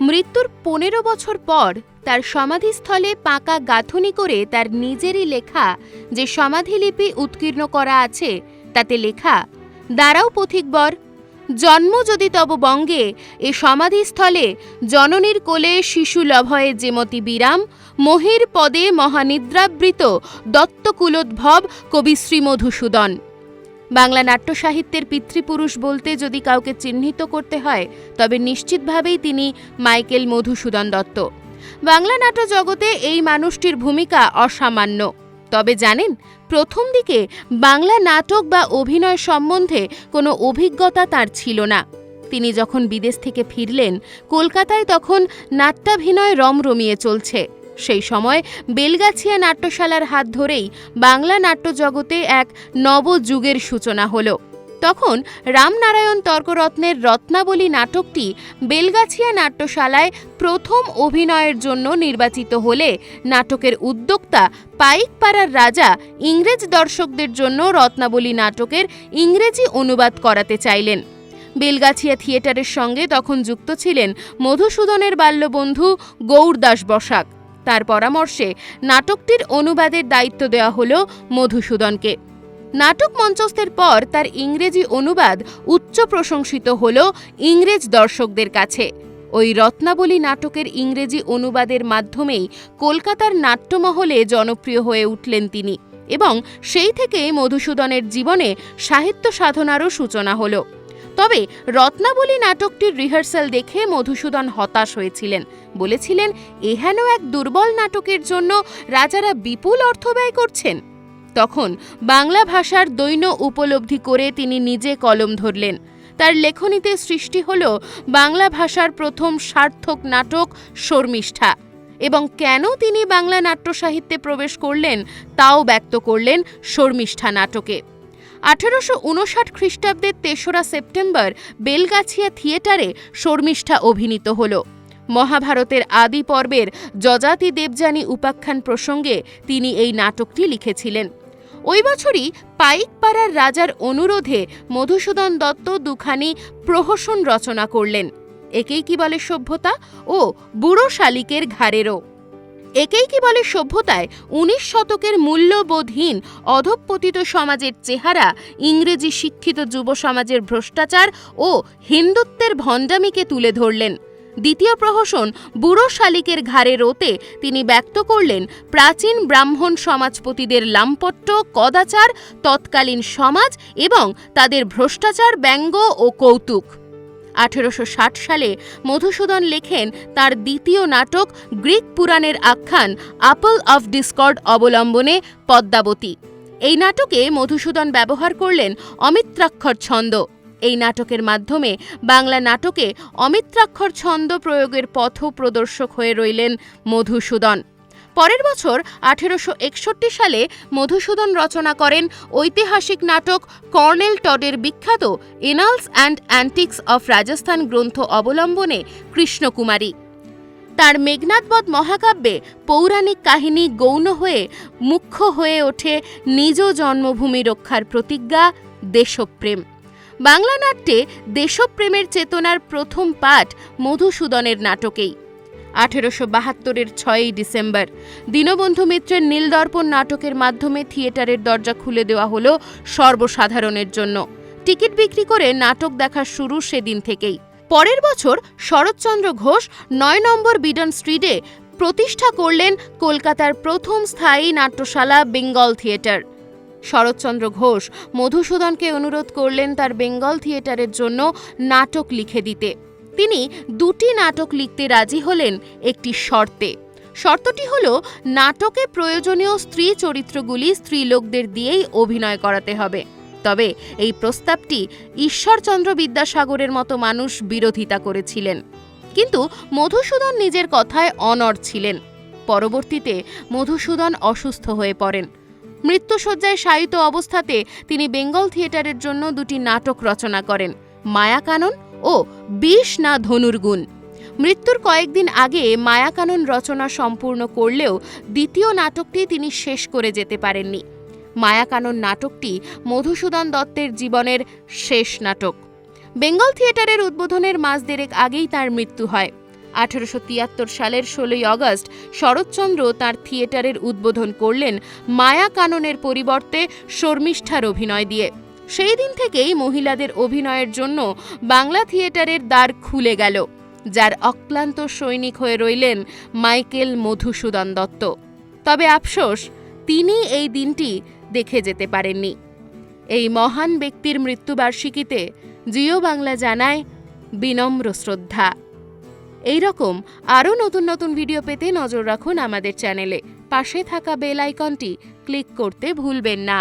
মৃত্যুর পনেরো বছর পর তার সমাধিস্থলে পাকা গাঁথনি করে তার নিজেরই লেখা যে সমাধিলিপি উৎকীর্ণ করা আছে, তাতে লেখা, দাঁড়াও পথিকবর, জন্ম যদি তব বঙ্গে, এ সমাধিস্থলে জননীর কোলে শিশু লভয়ে যেমতি বিরাম, মহির পদে মহানিদ্রাবৃত দত্তকুলোদ্ভব কবি শ্রী মধুসূদন বাংলা নাট্য সাহিত্যের পিতৃপুরুষ বলতে যদি কাউকে চিহ্নিত করতে হয়, তবে নিশ্চিতভাবেই তিনি মাইকেল মধুসূদন দত্ত। বাংলা নাট্য জগতে এই মানুষটির ভূমিকা অসামান্য। তবে জানেন, প্রথম দিকে বাংলা নাটক বা অভিনয় সম্বন্ধে কোনো অভিজ্ঞতা তার ছিল না। তিনি যখন বিদেশ থেকে ফিরলেন, কলকাতায় তখন নাট্যাভিনয় রমরমিয়ে চলছে। সেই সময় বেলগাছিয়া নাট্যশালার হাত ধরেই বাংলা নাট্যজগতে এক নবযুগের সূচনা হলো। তখন রামনারায়ণ তর্করত্নের রত্নাবলী নাটকটি বেলগাছিয়া নাট্যশালায় প্রথম অভিনয়ের জন্য নির্বাচিত হলে নাটকের উদ্যোক্তা পাইকপাড়ার রাজা ইংরেজ দর্শকদের জন্য রত্নাবলী নাটকের ইংরেজি অনুবাদ করাতে চাইলেন। বেলগাছিয়া থিয়েটারের সঙ্গে তখন যুক্ত ছিলেন মধুসূদনের বাল্যবন্ধু গৌরদাস বসাক। তার পরামর্শে নাটকটির অনুবাদের দায়িত্ব দেওয়া হল মধুসূদনকে। নাটক মঞ্চস্থের পর তার ইংরেজি অনুবাদ উচ্চ প্রশংসিত হল ইংরেজ দর্শকদের কাছে। ওই রত্নাবলী নাটকের ইংরেজি অনুবাদের মাধ্যমেই কলকাতার নাট্যমহলে জনপ্রিয় হয়ে উঠলেন তিনি এবং সেই থেকে মধুসূদনের জীবনে সাহিত্য সাধনারও সূচনা হলো। তবে রত্নাবলী নাটকটির রিহার্সাল দেখে মধুসূদন হতাশ হয়েছিলেন। বলেছিলেন এহেন এক দুর্বল নাটকের জন্য রাজারা বিপুল অর্থ ব্যয় করছেন। তখন বাংলা ভাষার দৈন্য উপলব্ধি করে তিনি নিজে কলম ধরলেন। তার লেখনীতে সৃষ্টি হল বাংলা ভাষার প্রথম সার্থক নাটক শর্মিষ্ঠা। এবং কেন তিনি বাংলা নাট্য সাহিত্যে প্রবেশ করলেন, তাও ব্যক্ত করলেন শর্মিষ্ঠা নাটকে। আঠেরোশো উনষাট খ্রিস্টাব্দের তেসরা সেপ্টেম্বর বেলগাছিয়া থিয়েটারে শর্মিষ্ঠা অভিনীত হল। মহাভারতের আদি পর্বের যজাতি দেবযানী উপাখ্যান প্রসঙ্গে তিনি এই নাটকটি লিখেছিলেন। ওই বছরই পাইকপাড়ার রাজার অনুরোধে মধুসূদন দত্ত দুখানি প্রহসন রচনা করলেন। একেই কি বলে সভ্যতা? ও বুড়ো শালিকের ঘাড়েরও। একেই কি বলে সভ্যতায় উনিশ শতকের মূল্যবোধহীন অধঃপতিত সমাজের চেহারা, ইংরেজি শিক্ষিত যুব সমাজের ভ্রষ্টাচার ও হিন্দুত্বের ভণ্ডামিকে তুলে ধরলেন। দ্বিতীয় প্রহসন বুড়ো শালিকের ঘাড়ে রোতে তিনি ব্যক্ত করলেন, প্রাচীন ব্রাহ্মণ সমাজপতিদের লাম্পট্য, কদাচার, তৎকালীন সমাজ এবং তাদের ভ্রষ্টাচার, ব্যঙ্গ ও কৌতুক। আঠেরোশো ষাট সালে মধুসূদন লেখেন তার দ্বিতীয় নাটক গ্রিক পুরাণের আখ্যান আপল অফ ডিসকর্ড অবলম্বনে পদ্মাবতী। এই নাটকে মধুসূদন ব্যবহার করলেন অমিত্রাক্ষর ছন্দ। এই নাটকের মাধ্যমে বাংলা নাটকে অমিত্রাক্ষর ছন্দ প্রয়োগের পথ প্রদর্শক হয়ে রইলেন মধুসূদন। পরের বছর আঠেরোশো একষট্টি সালে মধুসূদন রচনা করেন ঐতিহাসিক নাটক কর্নেল টডের বিখ্যাত Annals and Antiquities of Rajasthan গ্রন্থ অবলম্বনে কৃষ্ণকুমারী। তার মেঘনাথবধ মহাকাব্যে পৌরাণিক কাহিনী গৌণ হয়ে মুখ্য হয়ে ওঠে নিজ জন্মভূমি রক্ষার প্রতিজ্ঞা, দেশপ্রেম। বাংলা নাট্যে দেশপ্রেমের চেতনার প্রথম পাঠ মধুসূদনের নাটকেই। আঠেরোশো বাহাত্তরের ছয়ই ডিসেম্বর। দীনবন্ধু মিত্রের নীলদর্পণ নাটকের মাধ্যমে থিয়েটারের দরজা খুলে দেওয়া হলো সর্বসাধারণের জন্য। টিকিট বিক্রি করে নাটক দেখার শুরু সেদিন থেকেই। পরের বছর শরৎচন্দ্র ঘোষ নয় নম্বর বিডন স্ট্রিটে প্রতিষ্ঠা করলেন কলকাতার প্রথম স্থায়ী নাট্যশালা বেঙ্গল থিয়েটার। শরৎচন্দ্র ঘোষ মধুসূদনকে অনুরোধ করলেন তার বেঙ্গল থিয়েটারের জন্য নাটক লিখে দিতে। তিনি দুটি নাটক লিখতে রাজি হলেন একটি শর্তে। শর্তটি হল, নাটকে প্রয়োজনীয় স্ত্রী চরিত্রগুলি স্ত্রীলোকদের দিয়েই অভিনয় করাতে হবে। তবে এই প্রস্তাবটি ঈশ্বরচন্দ্র বিদ্যাসাগরের মতো মানুষ বিরোধিতা করেছিলেন। কিন্তু মধুসূদন নিজের কথায় অনড় ছিলেন। পরবর্তীতে মধুসূদন অসুস্থ হয়ে পড়েন। মৃত্যুসজ্জায় শায়িত অবস্থাতে তিনি বেঙ্গল থিয়েটারের জন্য দুটি নাটক রচনা করেন, মায়াকানন ও বিষ না ধনুর্গুণ মৃত্যুর কয়েকদিন আগে মায়াকানন রচনা সম্পূর্ণ করলেও দ্বিতীয় নাটকটি তিনি শেষ করে যেতে পারেননি। মায়াকানন নাটকটি মধুসূদন দত্তের জীবনের শেষ নাটক। বেঙ্গল থিয়েটারের উদ্বোধনের মাস দেড়েক আগেই তার মৃত্যু হয়। আঠারোশো তিয়াত্তর সালের ষোলোই আগস্ট শরৎচন্দ্র তার থিয়েটারের উদ্বোধন করলেন মায়া কাননের পরিবর্তে শর্মিষ্ঠার অভিনয় দিয়ে। সেই দিন থেকেই মহিলাদের অভিনয়ের জন্য বাংলা থিয়েটারের দ্বার খুলে গেল, যার অক্লান্ত সৈনিক হয়ে রইলেন মাইকেল মধুসূদন দত্ত। তবে আফসোস, তিনি এই দিনটি দেখে যেতে পারেননি। এই মহান ব্যক্তির মৃত্যুবার্ষিকীতে জিও বাংলা জানায় বিনম্র শ্রদ্ধা। এই রকম আরও নতুন নতুন ভিডিও পেতে নজর রাখুন আমাদের চ্যানেলে। পাশে থাকা বেল আইকনটি ক্লিক করতে ভুলবেন না।